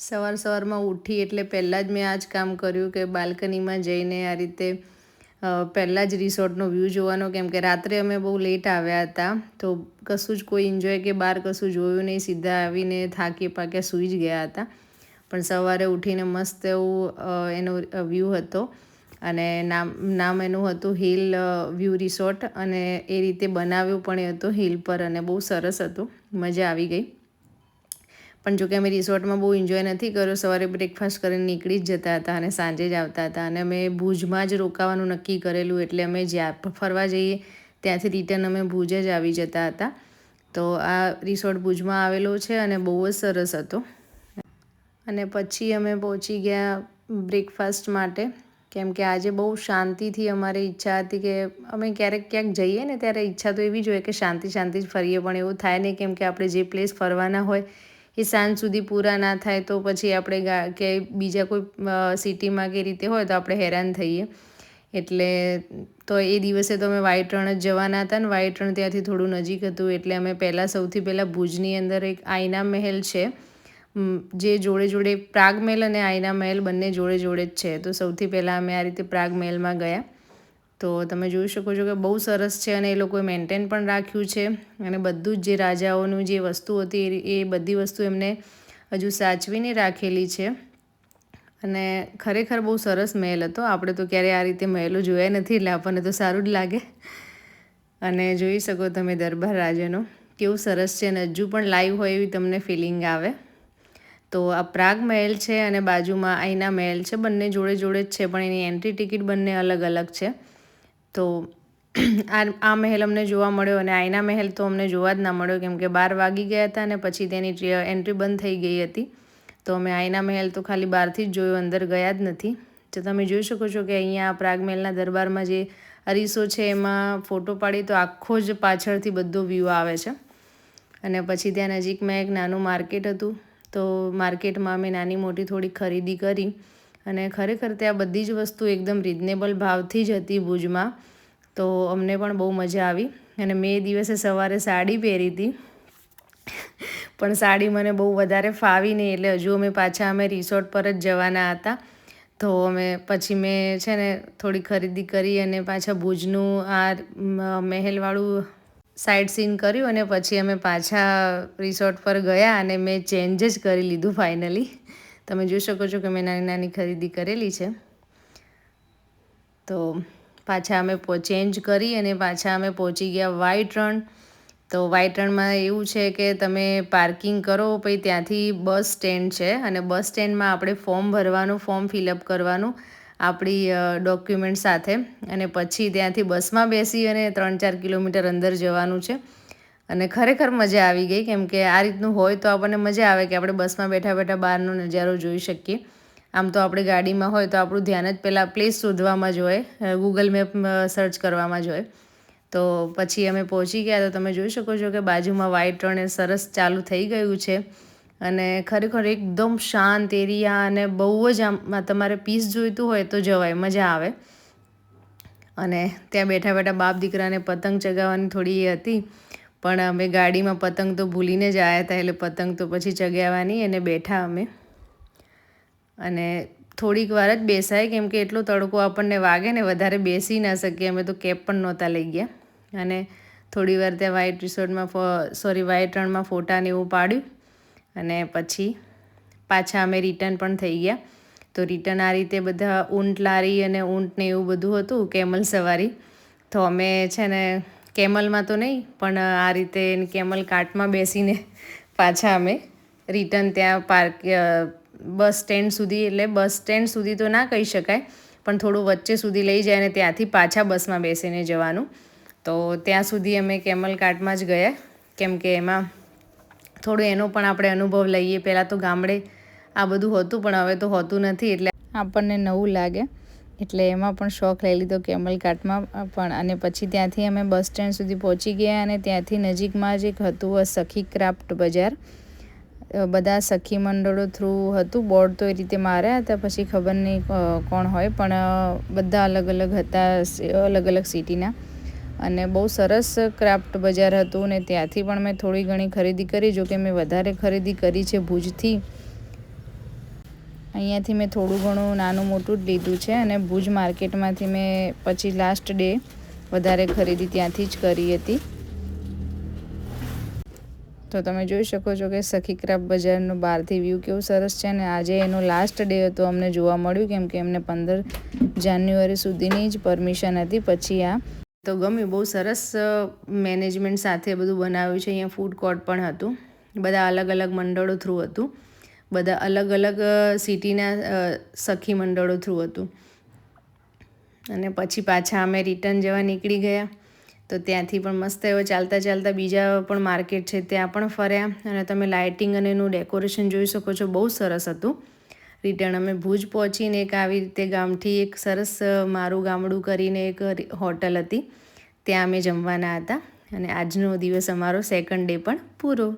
સવાર સવારમાં ઉઠી એટલે પહેલાં જ મેં આ જ કામ કર્યું કે બાલ્કનીમાં જઈને આ રીતે પહેલાં જ રિસોર્ટનો વ્યૂ જોવાનો. કેમ કે રાત્રે અમે બહુ લેટ આવ્યા હતા, તો કશું જ કોઈ એન્જોય કે બહાર કશું જોયું નહીં. સીધા આવીને થાકી પાક્યા સૂઈ જ ગયા હતા. પણ સવારે ઉઠીને મસ્ત એવું એનો વ્યૂ હતો અને નામ નામ એનું હતું હિલ વ્યૂ રિસોર્ટ અને એ રીતે બનાવ્યું પણ એ હતું હિલ પર અને બહુ સરસ હતું. મજા આવી ગઈ. પણ જોકે અમે રિસોર્ટમાં બહુ એન્જોય નથી કર્યો. સવારે બ્રેકફાસ્ટ કરીને નીકળી જ જતા હતા અને સાંજે જ આવતા હતા અને અમે ભુજમાં જ રોકાવાનું નક્કી કરેલું એટલે અમે જ્યાં ફરવા જઈએ ત્યાંથી રિટર્ન અમે ભુજ જ આવી જતા હતા. તો આ રિસોર્ટ ભુજમાં આવેલો છે અને બહુ જ સરસ હતો. અને પછી અમે પહોંચી ગયા બ્રેકફાસ્ટ માટે. કેમ કે આજે બહુ શાંતિથી અમારી ઈચ્છા હતી કે અમે ક્યારેક ક્યાંક જઈએ ને ત્યારે ઈચ્છા તો એવી જ હોય કે શાંતિ શાંતિ જ ફરીએ, પણ એવું થાય નહીં. કેમ કે આપણે જે પ્લેસ ફરવાના હોય એ સાંજ સુધી પૂરા ના થાય તો પછી આપણે કે બીજા કોઈ સિટીમાં કે રીતે હોય તો આપણે હેરાન થઈએ. એટલે તો એ દિવસે તો અમે વ્હાઈટ રણ જ જવાના હતા ને વ્હાઈટ રણ ત્યાંથી થોડું નજીક હતું એટલે અમે પહેલાં સૌથી પહેલાં ભુજની અંદર એક આઈના મહેલ છે. જે જોડે જોડે પ્રાગ મહેલ અને આઈના મહેલ બંને જોડે જોડે જ છે. તો સૌથી પહેલાં અમે આ રીતે પ્રાગ મહેલમાં ગયા. તો તમે જોઈ શકો છો કે બહુ સરસ છે અને એ લોકોએ મેન્ટેન પણ રાખ્યું છે. અને બધું જ જે રાજાઓનું જે વસ્તુ હતી એ બધી વસ્તુ એમને હજુ સાચવીને રાખેલી છે. અને ખરેખર બહુ સરસ મહેલ હતો. આપણે તો ક્યારેય આ રીતે મહેલો જોયા નથી, એટલે આપણને તો સારું જ લાગે. અને જોઈ શકો તમે દરબાર રાજાનો, કેવું સરસ છે અને હજુ પણ લાઈવ હોય એવી તમને ફિલિંગ આવે. તો આ પ્રાગ મહેલ છે અને બાજુમાં આઈના મહેલ છે. બંને જોડે જોડે જ છે, પણ એની એન્ટ્રી ટિકિટ બંને અલગ અલગ છે. તો આ આ મહેલ અમને જોવા મળ્યો અને આઈના મહેલ તો અમને જોવા જ ના મળ્યો કેમ કે બાર વાગી ગયા હતા અને પછી તેની એન્ટ્રી બંધ થઈ ગઈ હતી. તો અમે આઈના મહેલ તો ખાલી બહારથી જ જોયું, અંદર ગયા જ નથી. તો તમે જોઈ શકો છો કે અહીંયા પ્રાગ મહેલના દરબારમાં જે અરીસો છે એમાં ફોટો પાડી તો આખો જ પાછળથી બધો વ્યૂ આવે છે. અને પછી ત્યાં નજીકમાં એક નાનું માર્કેટ હતું. તો માર્કેટમાં અમે નાની મોટી થોડી ખરીદી કરી. અને ખરેખર ત્યાં બધી જ વસ્તુ એકદમ રિઝનેબલ ભાવથી જ હતી ભુજમાં. તો અમને પણ બહુ મજા આવી. અને મેં એ દિવસે સવારે સાડી પહેરી હતી. પણ સાડી મને બહુ વધારે ફાવી નહીં એટલે હજુ અમે પાછા અમે રિસોર્ટ પર જ જવાના હતા. તો અમે પછી મેં છે ને થોડી ખરીદી કરી અને પાછા ભુજનું આ મહેલવાળું સાઇટ સીન કર્યું અને પછી અમે પાછા રિસોર્ટ પર ગયા અને મેં ચેન્જ જ કરી લીધું ફાઇનલી તમે જોઈ શકો છો કે મેં નાની નાની ખરીદી કરેલી છે. તો પાછા અમે ચેન્જ કરી અને પાછા અમે પહોંચી ગયા વાઈટ રણ તો વાઈટ રણમાં એવું છે કે તમે પાર્કિંગ કરો પછી ત્યાંથી બસ સ્ટેન્ડ છે અને બસ સ્ટેન્ડમાં આપણે ફોર્મ ભરવાનું ફોર્મ ફિલઅપ કરવાનું આપણી ડોક્યુમેન્ટ સાથે. અને પછી ત્યાંથી બસમાં બેસી અને ત્રણ ચાર કિલોમીટર અંદર જવાનું છે. અને ખરેખર મજા આવી ગઈ. કેમ કે આ રીતનું હોય તો આપણને મજા આવે કે આપણે બસમાં બેઠા બેઠા બહારનો નજારો જોઈ શકીએ. આમ તો આપણે ગાડીમાં હોય તો આપણું ધ્યાન જ પહેલાં પ્લેસ શોધવામાં જ હોય. ગૂગલ મેપ સર્ચ કરવામાં જ હોય. તો પછી અમે પહોંચી ગયા તો તમે જોઈ શકો છો કે બાજુમાં વાઇટ રણ સરસ ચાલુ થઈ ગયું છે. અને ખરેખર એકદમ શાંત એરિયા અને બહુ જ આમ તમારે પીસ જોઈતું હોય તો જવાય, મજા આવે. અને ત્યાં બેઠા બેઠા બાપ દીકરાને પતંગ ચગાવવાની થોડી એ હતી. પણ અમે ગાડીમાં પતંગ તો ભૂલીને જ આવ્યા હતા એટલે પતંગ તો પછી ચગાવવાની અને બેઠા અમે. અને થોડીક વાર જ બેસાય, કેમ કે એટલો તડકો આપણને વાગે ને, વધારે બેસી ના શકીએ, અમે તો કેપ પણ નહોતા લઈ ગયા. અને થોડી વાર ત્યાં વ્હાઈટ રિસોર્ટમાં સોરી, વ્હાઈટ રણમાં ફોટાને એવું પાડ્યું. અને પછી પાછા અમે રિટર્ન પણ થઈ ગયા. તો રિટર્ન આ રીતે બધા ઊંટ લારી અને ઊંટને એવું બધું હતું, કેમલ સવારી. તો અમે છે ને કેમલમાં તો નહીં, પણ આ રીતે કેમલ કાર્ટમાં બેસીને પાછા અમે રિટર્ન ત્યાં પાર્ક બસ સ્ટેન્ડ સુધી, એટલે બસ સ્ટેન્ડ સુધી તો ના કહી શકાય, પણ થોડું વચ્ચે સુધી લઈ જાય અને ત્યાંથી પાછા બસમાં બેસીને જવાનું. તો ત્યાં સુધી અમે કેમલ કાર્ટમાં જ ગયા. કેમ કે એમાં થોડો એનો પણ આપણે અનુભવ લઈએ. પહેલાં તો ગામડે આ બધું હતું, પણ હવે તો હોતું નથી, એટલે આપણને નવું લાગે. એટલે એમાં પણ શોખ લઈ લીધો કેમલ કાટમાં પણ અને પછી ત્યાંથી અમે બસ સ્ટેન્ડ સુધી પહોંચી ગયા અને ત્યાંથી નજીકમાં જ એક હતું સખી ક્રાફ્ટ બજાર. બધા સખી મંડળો થ્રુ હતું, બોર્ડ તો એ રીતે માર્યા હતા, પછી ખબર નહીં કોણ હોય, પણ બધા અલગ અલગ હતા અલગ અલગ સિટીના. અને બહુ સરસ ક્રાફ્ટ બજાર હતું ને ત્યાંથી પણ મેં થોડી ઘણી ખરીદી કરી, જોકે મેં વધારે ખરીદી કરી છે ભુજથી. અહીંયાથી મેં થોડું ઘણું નાનું મોટું જ લીધું છે અને ભુજ માર્કેટમાંથી મેં પછી લાસ્ટ ડે વધારે ખરીદી ત્યાંથી જ કરી હતી. તો તમે જોઈ શકો છો કે સખી ક્રાફ્ટ બજારનો બહારથી વ્યૂ કેવું સરસ છે અને આજે એનો લાસ્ટ ડે હતો અમને જોવા મળ્યું કેમ કે એમને પંદર જાન્યુઆરી સુધીની જ પરમિશન હતી. પછી આ તો ગમ્યું, બહુ સરસ મેનેજમેન્ટ સાથે બધું બનાવ્યું છે. અહીંયા ફૂડ કોર્ટ પણ હતું. બધા અલગ અલગ મંડળો થ્રુ હતું. બધા અલગ અલગ સિટીના સખી મંડળો થ્રુ હતું. અને પછી પાછા અમે રિટર્ન જવા નીકળી ગયા. તો ત્યાંથી પણ મસ્ત એવો ચાલતા ચાલતા બીજા પણ માર્કેટ છે ત્યાં પણ ફર્યા. અને તમે લાઇટિંગ અને એનું ડેકોરેશન જોઈ શકો છો, બહુ સરસ હતું. રિટર્ન અમે ભુજ પહોંચીને એક આવી રીતે ગામથી એક સરસ મારું ગામડું કરીને એક હોટલ હતી. ત્યાં અમે જમવાના હતા. અને આજનો દિવસ અમારો સેકન્ડ ડે પણ પૂરો.